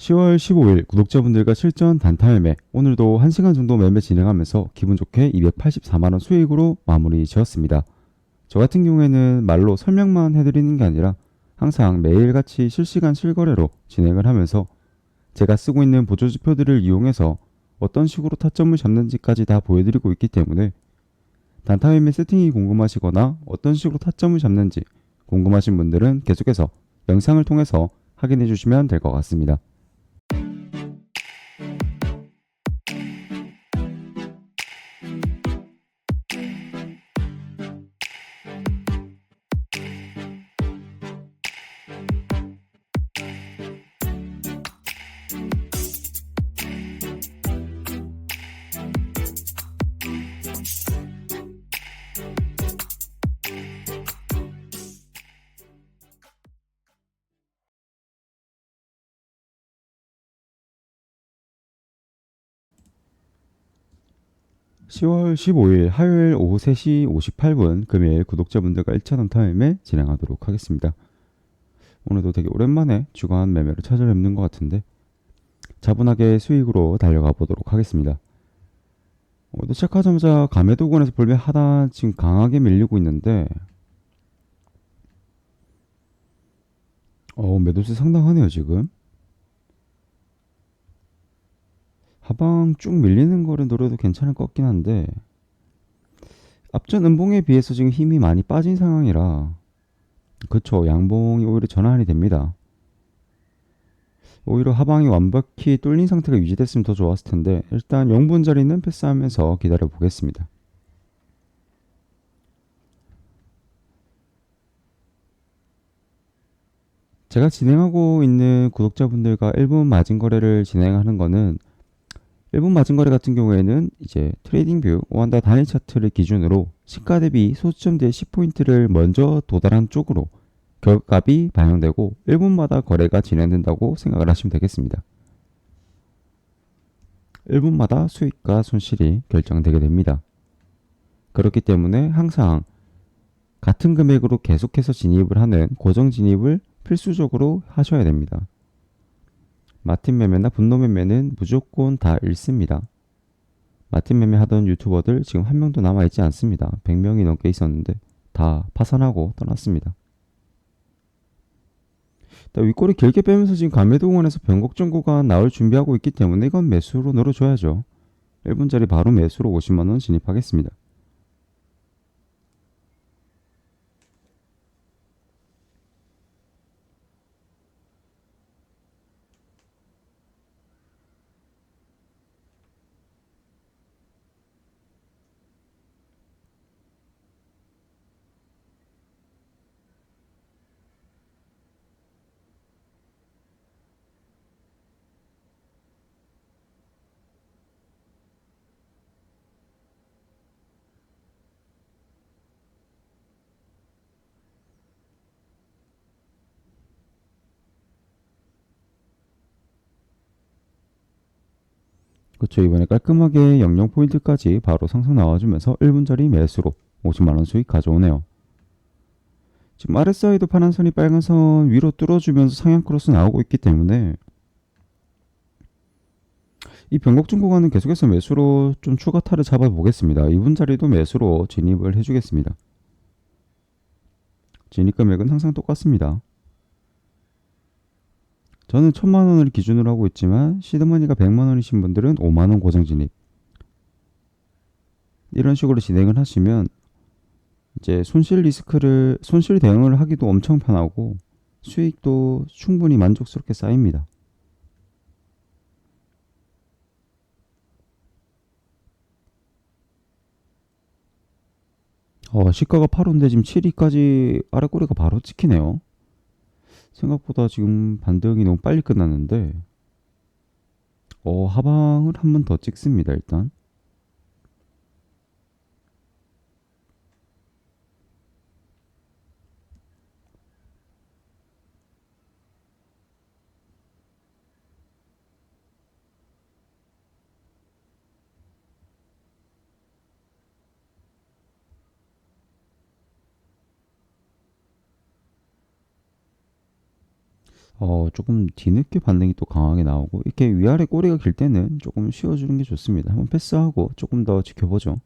10월 15일 구독자분들과 실전 단타 매매 오늘도 1시간 정도 매매 진행하면서 기분 좋게 284만원 수익으로 마무리 지었습니다. 저 같은 경우에는 말로 설명만 해드리는 게 아니라 항상 매일같이 실시간 실거래로 진행을 하면서 제가 쓰고 있는 보조지표들을 이용해서 어떤 식으로 타점을 잡는지까지 다 보여드리고 있기 때문에 단타 매매 세팅이 궁금하시거나 어떤 식으로 타점을 잡는지 궁금하신 분들은 계속해서 영상을 통해서 확인해 주시면 될 것 같습니다. (10월 15일) 화요일 오후 (3시 58분) 금요일 구독자분들과 1차 단타 매매 진행하도록 하겠습니다. 오늘도 되게 오랜만에 주간 매매로 찾아뵙는 것 같은데 차분하게 수익으로 달려가 보도록 하겠습니다. 오늘 시작하자마자 감해도군에서 볼매 하단 지금 강하게 밀리고 있는데 어 매도세 상당하네요 지금 하방 쭉 밀리는 거를 노려도 괜찮을 것 같긴 한데 앞전 음봉에 비해서 지금 힘이 많이 빠진 상황이라 그쵸 양봉이 오히려 전환이 됩니다. 오히려 하방이 완벽히 뚫린 상태가 유지됐으면 더 좋았을 텐데 일단 0분 자리는 패스하면서 기다려 보겠습니다. 제가 진행하고 있는 구독자분들과 1분 마진 거래를 진행하는 거는 1분 마진 거래 같은 경우에는 이제 트레이딩뷰 오한다 단일 차트를 기준으로 시가 대비 소수점대 10포인트를 먼저 도달한 쪽으로 결값이 반영되고 1분마다 거래가 진행된다고 생각을 하시면 되겠습니다. 1분마다 수익과 손실이 결정되게 됩니다. 그렇기 때문에 항상 같은 금액으로 계속해서 진입을 하는 고정 진입을 필수적으로 하셔야 됩니다. 마틴 매매나 분노 매매는 무조건 다 읽습니다. 마틴 매매 하던 유튜버들 지금 한 명도 남아있지 않습니다. 100명이 넘게 있었는데 다 파산하고 떠났습니다. 윗꼬리 길게 빼면서 지금 감매도공원에서 변곡전 구간 나올 준비하고 있기 때문에 이건 매수로 늘어줘야죠. 1분짜리 바로 매수로 50만원 진입하겠습니다. 그렇죠. 이번에 깔끔하게 00포인트까지 바로 상승 나와주면서 1분짜리 매수로 50만원 수익 가져오네요. 지금 RSI도 파란선이 빨간선 위로 뚫어주면서 상향 크로스 나오고 있기 때문에 이 변곡중 구간은 계속해서 매수로 좀 추가 타를 잡아보겠습니다. 2분짜리도 매수로 진입을 해주겠습니다. 진입 금액은 항상 똑같습니다. 저는 천만 원을 기준으로 하고 있지만 시드머니가 100만 원이신 분들은 5만 원 고정 진입 이런 식으로 진행을 하시면 이제 손실 리스크를 손실 대응을 하기도 엄청 편하고 수익도 충분히 만족스럽게 쌓입니다. 어, 시가가 8호인데 지금 7위까지 아래 꼬리가 바로 찍히네요. 생각보다 지금 반등이 너무 빨리 끝났는데 어, 하방을 한 번 더 찍습니다 일단 어, 조금 뒤늦게 반등이 또 강하게 나오고 이렇게 위아래 꼬리가 길 때는 조금 쉬어주는 게 좋습니다. 한번 패스하고 조금 더 지켜보죠.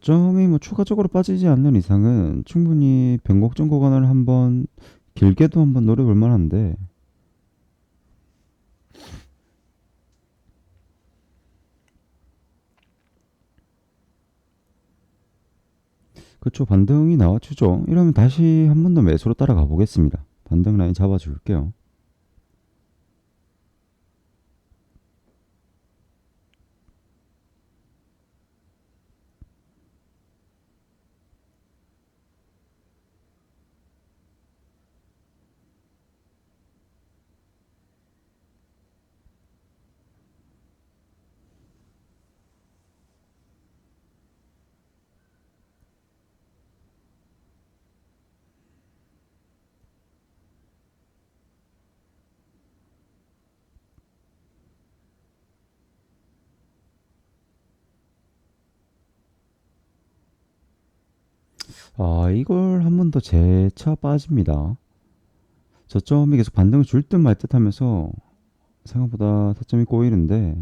저점이 뭐 추가적으로 빠지지 않는 이상은 충분히 변곡점 구간을 한번 길게도 한번 노려볼 만한데. 그쵸 반등이 나와주죠. 이러면 다시 한 번 더 매수로 따라가 보겠습니다. 반등 라인 잡아줄게요 아 이걸 한 번 더 재차 빠집니다. 저점이 계속 반등을 줄 듯 말 듯 하면서 생각보다 타점이 꼬이는데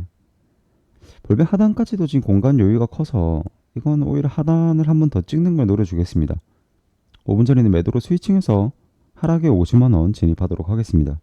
볼백 하단까지도 지금 공간 여유가 커서 이건 오히려 하단을 한 번 더 찍는 걸 노려주겠습니다. 5분 전에는 매도로 스위칭해서 하락에 50만원 진입하도록 하겠습니다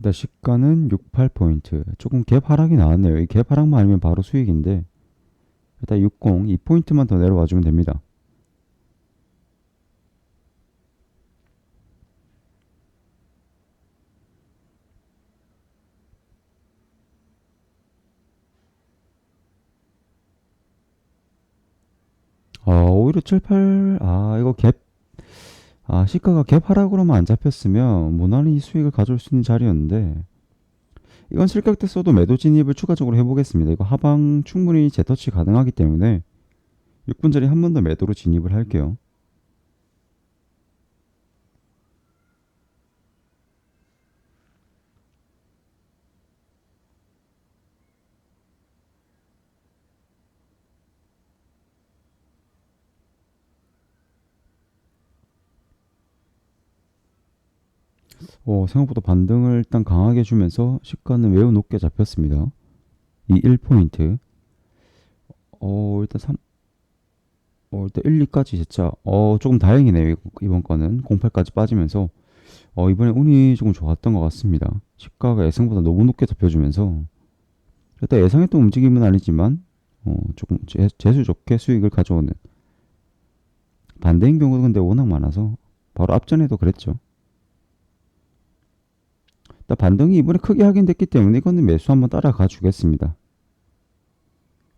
일단 시가는 68포인트. 조금 갭 하락이 나왔네요. 이 갭 하락만 아니면 바로 수익인데 일단 60 2포인트만 더 내려와 주면 됩니다. 아 오히려 7, 8, 아 이거 갭 아 시가가 갭 하락으로만 안 잡혔으면 무난히 수익을 가져올 수 있는 자리였는데 이건 실격됐어도 매도 진입을 추가적으로 해보겠습니다. 이거 하방 충분히 재터치 가능하기 때문에 6분짜리 한 번 더 매도로 진입을 할게요. 어, 생각보다 반등을 일단 강하게 주면서 시가는 매우 높게 잡혔습니다. 이 1포인트. 어, 일단 3, 어, 일단 1, 2까지 진짜, 어, 조금 다행이네요. 이번 거는. 08까지 빠지면서. 어, 이번에 운이 조금 좋았던 것 같습니다. 시가가 예상보다 너무 높게 잡혀주면서. 일단 예상했던 움직임은 아니지만, 어, 조금 재, 재수 좋게 수익을 가져오는. 반대인 경우도 근데 워낙 많아서, 바로 앞전에도 그랬죠. 반등이 이번에 크게 확인됐기 때문에 이거는 매수 한번 따라가 주겠습니다.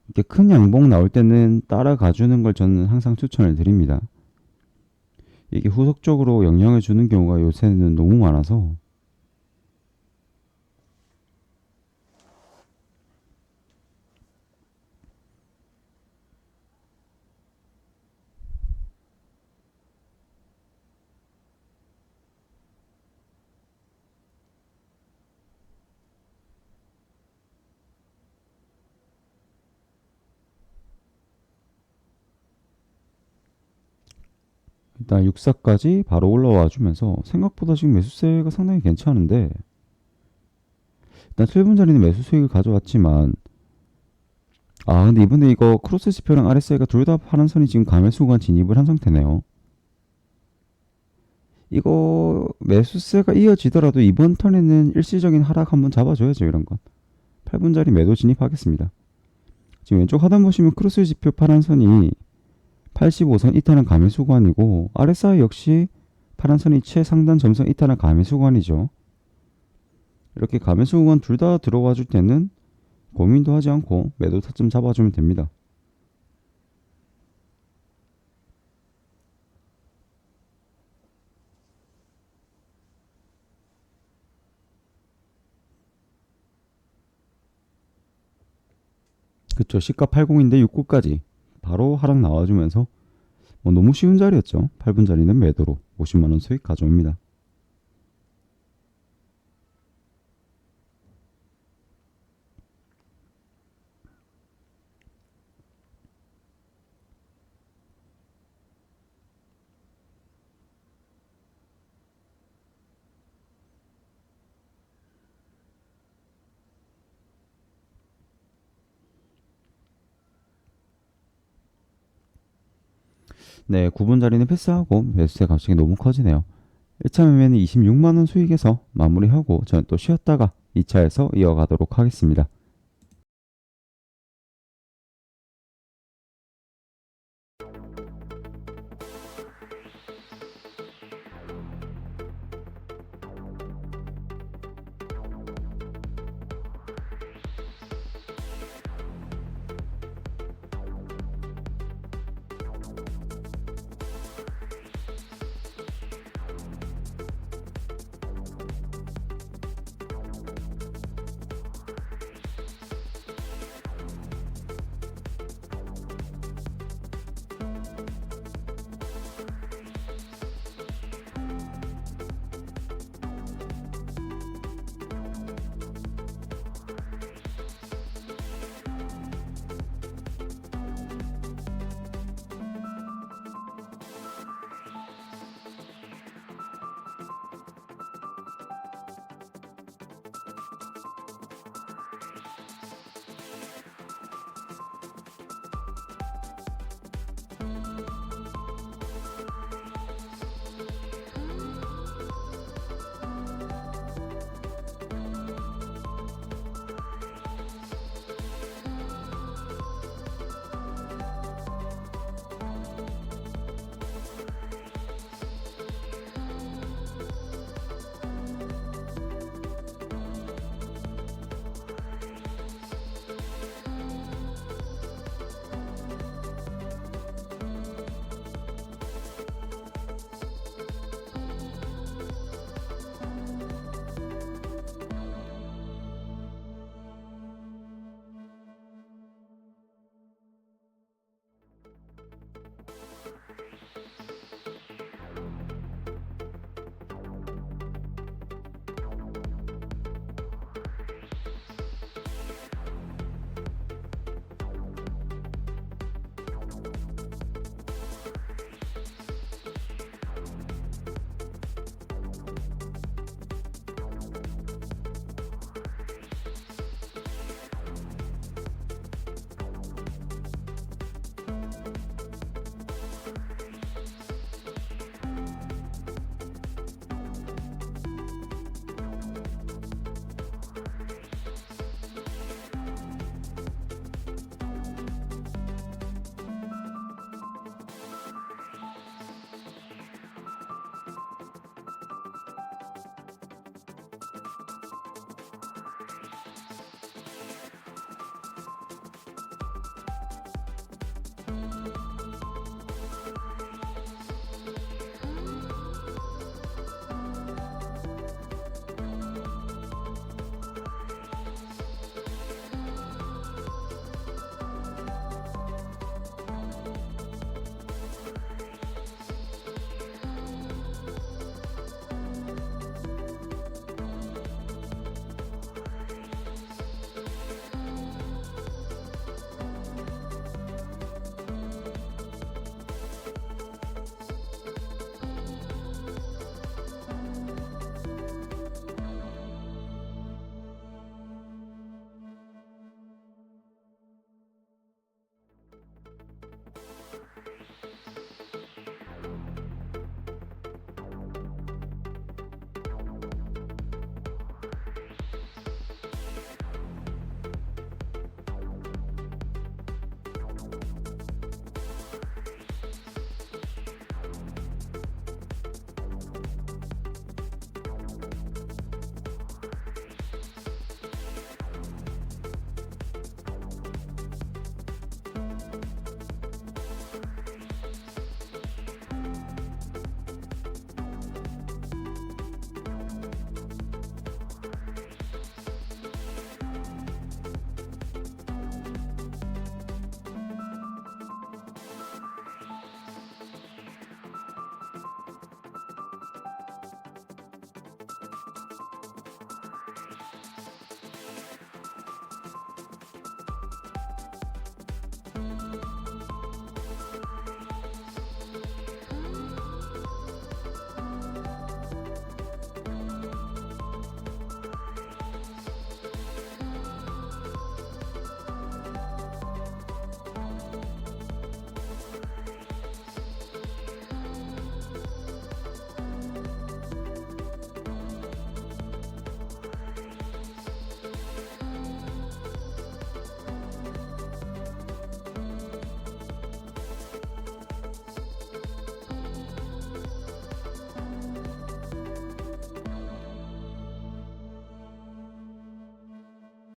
이렇게 큰 양봉 나올 때는 따라가 주는 걸 저는 항상 추천을 드립니다. 이게 후속적으로 영향을 주는 경우가 요새는 너무 많아서 일단 64까지 바로 올라와 주면서 생각보다 지금 매수세가 상당히 괜찮은데 일단 7분 전에는 매수 수익을 가져왔지만 아 근데 이번에 이거 크로스 지표랑 RSI가 둘 다 파란 선이 지금 감매수 구간 진입을 한 상태네요. 이거 매수세가 이어지더라도 이번 턴에는 일시적인 하락 한번 잡아줘야죠 이런 건. 8분짜리 매도 진입하겠습니다. 지금 왼쪽 하단 보시면 크로스 지표 파란 선이 85선 이탈은 감매수 구간이고 RSI 역시 파란 선이 최상단 점선 이탈은 감매수 구간이죠. 이렇게 구간 둘다 들어와 줄 때는 고민도 하지 않고 매도 타점 잡아주면 됩니다. 그쵸 시가 80인데 69까지 바로 하락 나와주면서 뭐 너무 쉬운 자리였죠. 8분 자리는 매도로 50만원 수익 가져옵니다 네 9분 자리는 패스하고 매수세 갑자기 너무 커지네요. 1차 매매는 26만원 수익에서 마무리하고 저는 또 쉬었다가 2차에서 이어가도록 하겠습니다